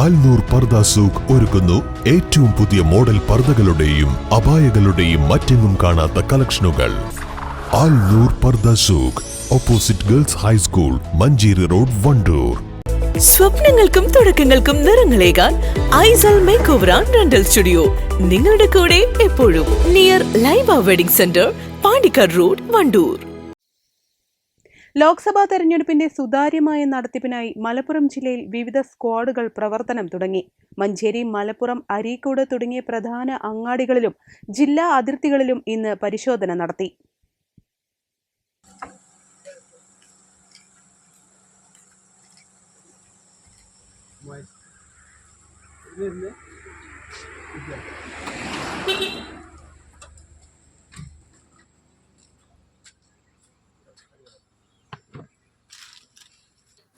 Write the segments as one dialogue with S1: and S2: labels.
S1: ആൽനൂർ പർദ സൂഖ് ഒരുക്കുന്നു ഏറ്റവും പുതിയ മോഡൽ പർദകളുടെയും അപായകളുടെയും മറ്റെങ്ങും കാണാത്ത കളക്ഷനുകൾ. Al Noor Pardah Souq opposite girls high school Manjeri road Wandoor.
S2: സ്വപ്നങ്ങൾക്കും തുടക്കങ്ങൾക്കും നിറങ്ങളേകാൻ Aisal make over and rental studio. നിങ്ങളുടെ കൂടെ എപ്പോഴും near Laiba wedding centre Pandikkad road Wandoor.
S3: Lok Sabha തെരഞ്ഞെടുപ്പിന്റെ സുതാര്യമായ നടത്തിപ്പിനായി മലപ്പുറം ജില്ലയിൽ വിവിധ സ്ക്വാഡുകൾ പ്രവർത്തനം തുടങ്ങി. മഞ്ചേരി മലപ്പുറം അരീക്കോട് തുടങ്ങിയ പ്രധാന അങ്ങാടികളിലും ജില്ലാ അതിർത്തികളിലും ഇന്ന് പരിശോധന നടത്തി.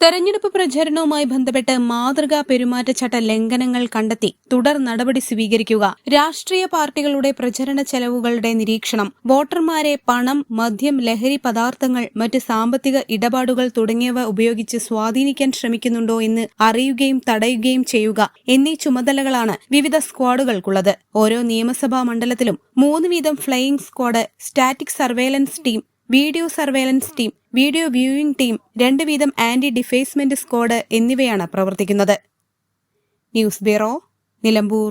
S4: തെരഞ്ഞെടുപ്പ് പ്രചരണവുമായി ബന്ധപ്പെട്ട് മാതൃകാ പെരുമാറ്റച്ചട്ട ലംഘനങ്ങൾ കണ്ടെത്തി തുടർ നടപടി സ്വീകരിക്കുക. രാഷ്ട്രീയ പാർട്ടികളുടെ പ്രചരണ ചെലവുകളുടെ നിരീക്ഷണം വോട്ടർമാരെ പണം മദ്യം ലഹരി പദാർത്ഥങ്ങൾ മറ്റ് സാമ്പത്തിക ഇടപാടുകൾ തുടങ്ങിയവ ഉപയോഗിച്ച് സ്വാധീനിക്കാൻ ശ്രമിക്കുന്നുണ്ടോ എന്ന് അറിയുകയും തടയുകയും ചെയ്യുക എന്നീ ചുമതലകളാണ് വിവിധ സ്ക്വാഡുകൾക്കുള്ളത്. ഓരോ നിയമസഭാ മണ്ഡലത്തിലും മൂന്ന് വീതം flying squad static surveillance team video surveillance team video viewing team രണ്ട് വീതം ആന്റി ഡിഫേസ്മെന്റ് സ്ക്വാഡ് എന്നിവയാണ് പ്രവർത്തിക്കുന്നത്. News bureau Nilambur.